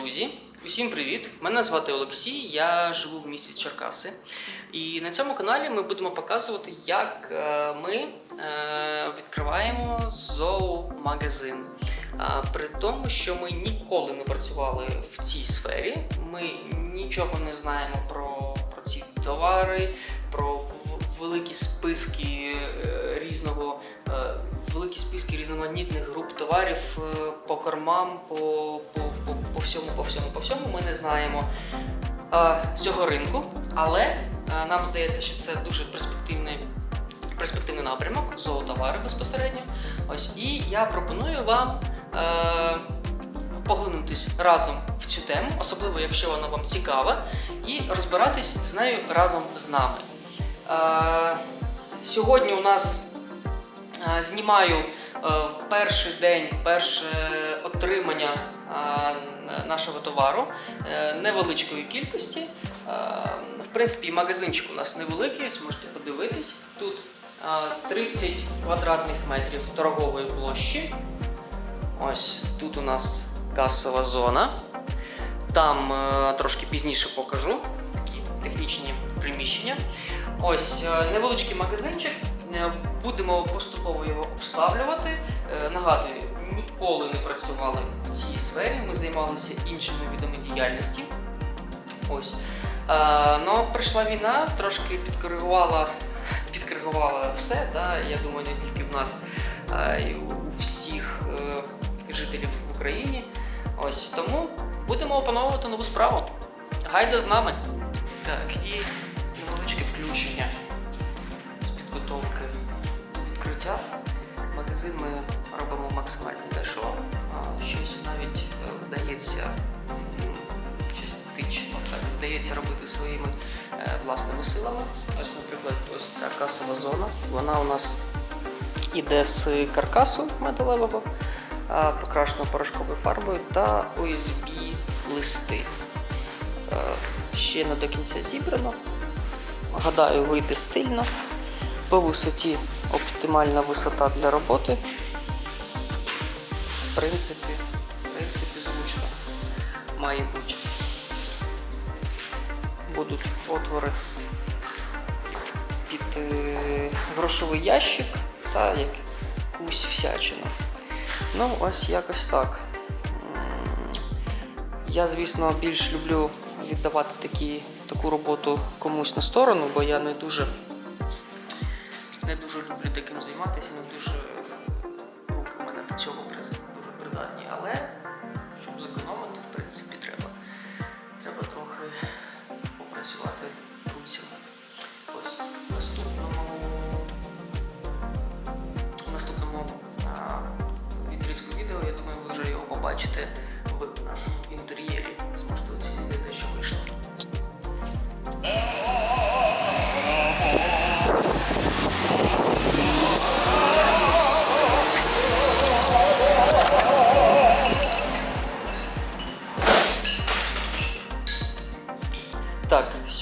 Друзі, усім привіт! Мене звати Олексій, я живу в місті Черкаси. І на цьому каналі ми будемо показувати, як е, ми е, відкриваємо зоомагазин. При тому, що ми ніколи не працювали в цій сфері, ми нічого не знаємо про, про ці товари, про великі списки е, різного, великі списки різноманітних груп товарів по кормам, по, по, по, по всьому, по всьому, по всьому. Ми не знаємо е, цього ринку, але е, нам здається, що це дуже перспективний. Перспективний напрямок, зоотовари безпосередньо. Ось і я пропоную вам е, поглинутись разом в цю тему, особливо якщо вона вам цікава, і розбиратись з нею разом з нами. Е, сьогодні у нас е, знімаю е, перший день перше отримання е, нашого товару е, невеличкої кількості. Е, В принципі, магазинчик у нас невеликий, можете подивитись. Тут е, 30 квадратних метрів торгової площі. Ось тут у нас касова зона. Там е, трошки пізніше покажу такі технічні приміщення. Ось е, невеличкий магазинчик. Е, Будемо поступово його обставлювати. Е, Нагадую, ніколи не працювали в цій сфері. Ми займалися іншими видами діяльності. Ось. Е, ну, прийшла війна, трошки підкоригувала, підкоригувала все. Да? Я думаю, не тільки в нас, а й у всіх е, жителів в Україні. Ось тому будемо опановувати нову справу. Гайда з нами. Так, і невеличке включення з підготовки до відкриття. Магазин ми робимо максимально дешево. Щось навіть е, вдається частично так, вдається робити своїми е, власними силами. Ось, наприклад, ось ця касова зона. Вона у нас іде з каркасу металевого, покрашено порошковою фарбою та OSB листи. Е, Ще не до кінця зібрано. Гадаю, вийде стильно. По висоті оптимальна висота для роботи. Принципі, в принципі, зручно має бути. Будуть отвори під е, грошовий ящик та якусь всячину. Ну, ось якось так. Я, звісно, більш люблю віддавати такі, таку роботу комусь на сторону, бо я не дуже, не дуже люблю таким займатися, не дуже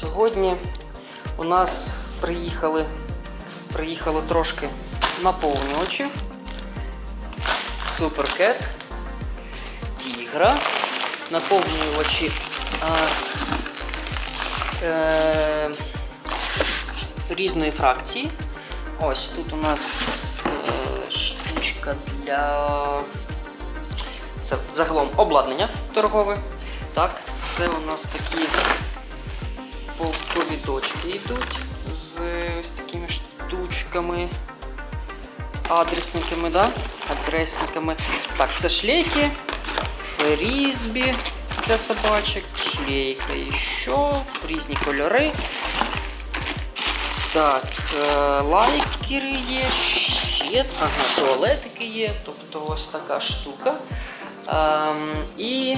сьогодні у нас приїхали, приїхало трошки наповнювачів. Суперкет, тігра, наповнювачі а, е, різної фракції. Ось тут у нас е, штучка для. Це загалом обладнання торгове. Так, це у нас такі повідочки йдуть з ось такими штучками. Адресниками, да? Адресниками. Так, це шлейки, фрізбі для собачок, шлейка ще, різні кольори. Так, е, лайкери є, ще, ага, туалетики є, тобто ось така штука. Ем, і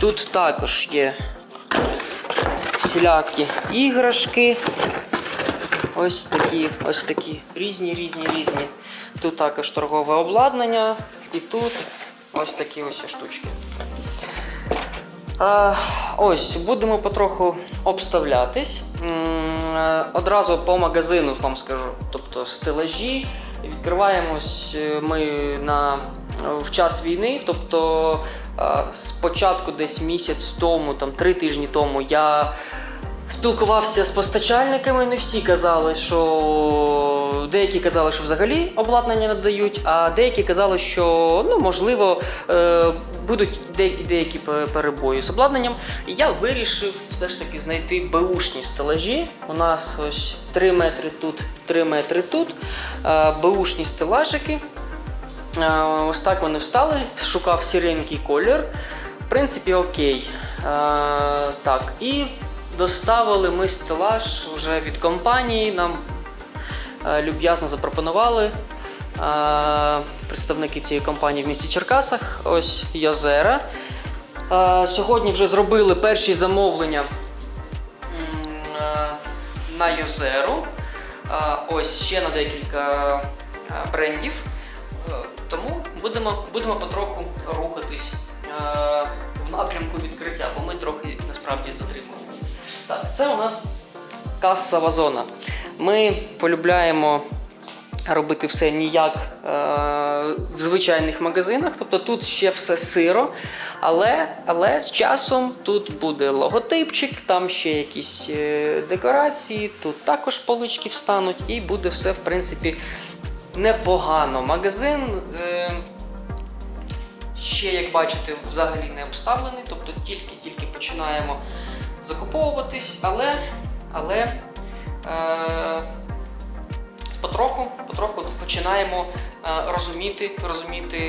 тут також є всілякі іграшки. Ось такі, ось такі різні, різні, різні. Тут також торгове обладнання, і тут ось такі ось штучки. Е, ось, будемо потроху обставлятись. Е, Одразу по магазину вам скажу. Тобто стелажі. Відкриваємось е, ми на, в час війни, тобто Спочатку, десь місяць тому, там три тижні тому, я спілкувався з постачальниками. Не всі казали, що деякі казали, що взагалі обладнання надають, а деякі казали, що ну можливо е, будуть деякі пере- перебої з обладнанням. Я вирішив все ж таки знайти беушні стелажі. У нас ось 3 метри тут, 3 метри тут. Е, беушні стелажики. Е, Ось так вони встали, шукав сіренький колір. В принципі, окей. Е, так, і доставили ми стелаж вже від компанії. Нам е, люб'язно запропонували представники цієї компанії в місті Черкасах. Ось Йозера. Сьогодні вже зробили перші замовлення на Йозеру. Ось ще на декілька брендів. Тому будемо, будемо потроху рухатись е, в напрямку відкриття, бо ми трохи насправді затримуємося. Так, це у нас касова зона. Ми полюбляємо робити все ніяк е, в звичайних магазинах. Тобто тут ще все сиро, але, але з часом тут буде логотипчик, там ще якісь е, декорації, тут також полички встануть, і буде все, в принципі, непогано. Магазин. Е, Ще, як бачите, взагалі не обставлений, тобто тільки-тільки починаємо закуповуватись, але, але е, потроху, потроху починаємо е, розуміти, розуміти,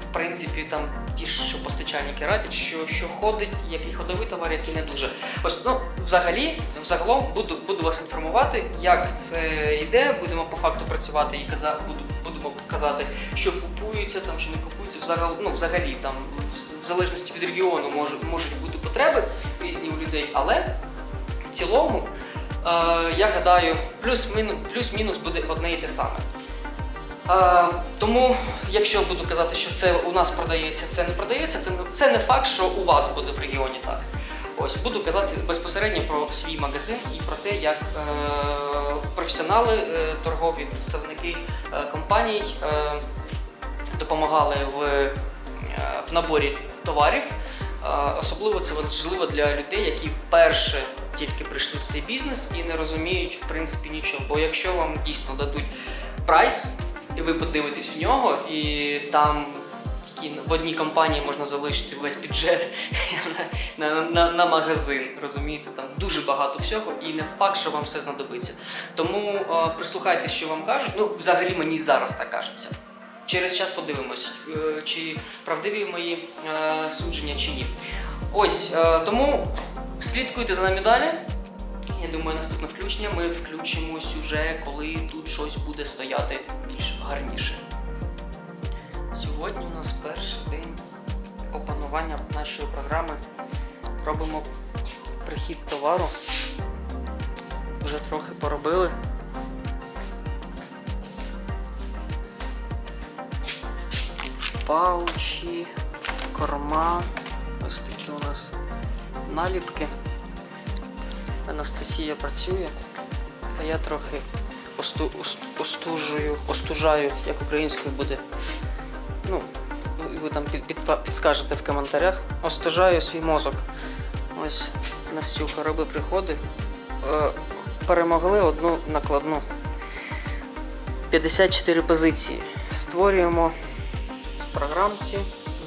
в принципі, там ті, що постачальники радять, що, що ходить, який ходовий товар, який не дуже. Ось, ну, взагалі, взагалом буду, буду вас інформувати, як це йде. Будемо по факту працювати і каза, буду, будемо казати, що купується там, що не купується. Взагалі, ну, взагалі там, в, залежності від регіону може, можуть бути потреби різні у людей, але в цілому, е, я гадаю, плюс-мінус, плюс-мінус буде одне і те саме. Е, тому, якщо буду казати, що це у нас продається, це не продається, це не факт, що у вас буде в регіоні так. Ось буду казати безпосередньо про свій магазин і про те, як е, професіонали, е, торгові представники компаній допомагали в, в наборі товарів. Особливо це важливо для людей, які вперше тільки прийшли в цей бізнес і не розуміють в принципі нічого. Бо якщо вам дійсно дадуть прайс, ви подивитесь в нього, і там тільки в одній компанії можна залишити весь бюджет на, на, на, на магазин. Розумієте, там дуже багато всього, і не факт, що вам все знадобиться. Тому е, прислухайтесь, що вам кажуть. Ну, взагалі мені зараз так кажеться. Через час подивимось, е, чи правдиві мої е, судження чи ні. Ось е, тому слідкуйте за нами далі. Я думаю, наступне включення ми включимось уже, коли тут щось буде стояти більш гарніше. Сьогодні у нас перший день опанування нашої програми. Робимо прихід товару. Вже трохи поробили. Паучі, корма. Ось такі у нас наліпки. Анастасія працює, а я трохи осту, ост- остужую, остужаю, як українською буде. Ну, ви там під, під, підскажете в коментарях. Остужаю свій мозок. Ось Настюха роби приходи. Е, перемогли одну накладну. 54 позиції. Створюємо в програмці,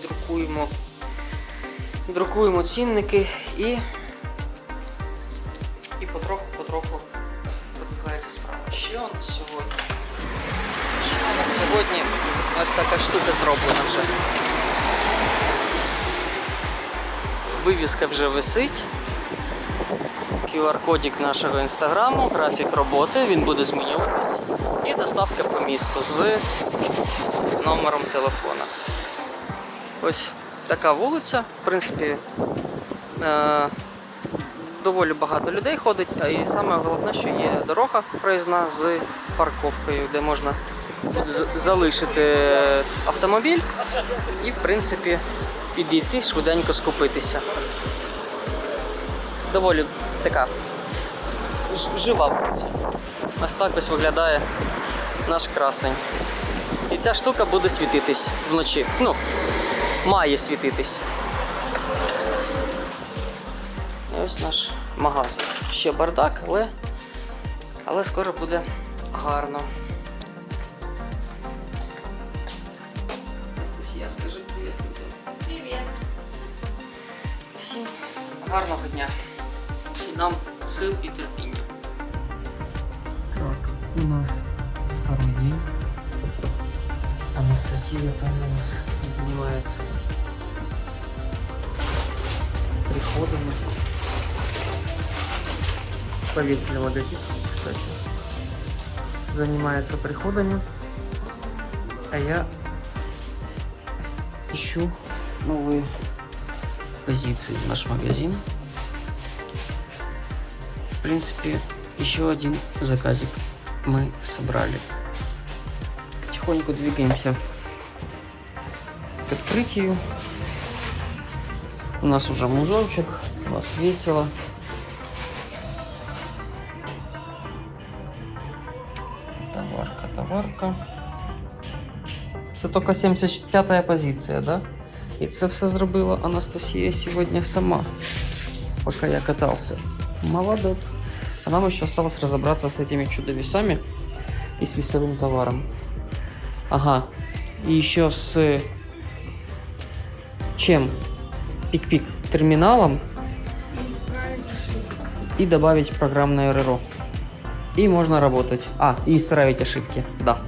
друкуємо, друкуємо цінники і і потроху-потроху продвигається справа. Ще у нас сьогодні. Ще у нас сьогодні ось така штука зроблена вже. Вивіска вже висить. QR-кодик нашого інстаграму, графік роботи, він буде змінюватись. І доставка по місту з номером телефона. Ось така вулиця. В принципі, е- доволі багато людей ходить, і саме головне, що є дорога проїзна з парковкою, де можна залишити автомобіль і, в принципі, підійти швиденько скупитися. Доволі така жива вулиця. Ось так ось виглядає наш красень. І ця штука буде світитись вночі. Ну, має світитись. Ось наш магазин. Ще бардак, але, але скоро буде гарно. Анастасія, скажи привіт людям. Привет. Всім гарного дня. І нам сил і терпіння. Так, у нас второй день. Анастасия там у нас занимается приходами. Повесили магазин, кстати. Занимается приходами. А я ищу новые позиции в наш магазин. В принципе, еще один заказик мы собрали. Потихоньку двигаемся к открытию. У нас уже музончик, у нас весело. Це тільки 75-я позиція, да? І це все зробила Анастасія сьогодні сама, поки я катався. Молодець. А нам еще осталось разобраться с этими чудо-весами и с весовым товаром. Ага. И еще с чем? Пик-пик терминалом И исправить ошибку. и добавить программное РРО. И можно работать. А, и исправить ошибки. Да.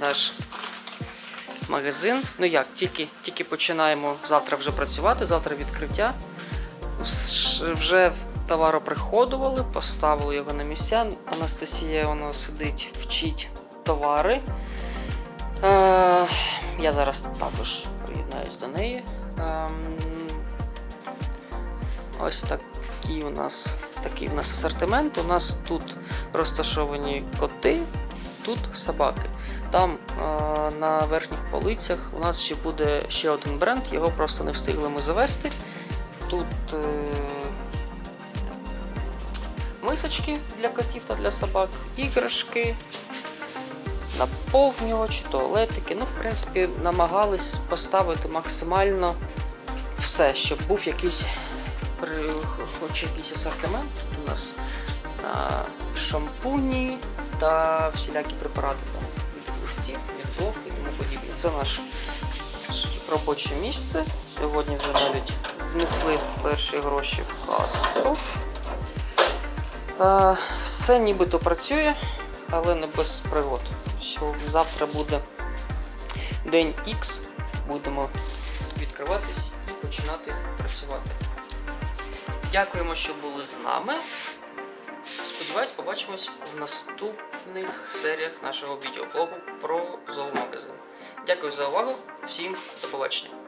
Наш магазин. Ну як, тільки, тільки починаємо завтра вже працювати, завтра відкриття. Вже товароприходували, поставили його на місця. Анастасія воно сидить, вчить товари. Е, я зараз також приєднаюсь до неї. Ем, ось такий у нас такий у нас асортимент. У нас тут розташовані коти, тут собаки. Там е, на верхніх полицях у нас ще буде ще один бренд, його просто не встигли ми завести. Тут е, мисочки для котів та для собак, іграшки, наповнювачі, туалетики. Ну, в принципі, намагались поставити максимально все, щоб був якийсь хоч якийсь асортимент. Тут у нас а, шампуні та всілякі препарати листів, блох і тому подібне. Це наше робоче місце. Сьогодні вже навіть внесли перші гроші в касу. Все нібито працює, але не без пригод. Завтра буде день X, будемо відкриватись і починати працювати. Дякуємо, що були з нами. Сподіваюсь, побачимось в наступних серіях нашого відеоблогу про зоомагазин. Дякую за увагу. Всім до побачення.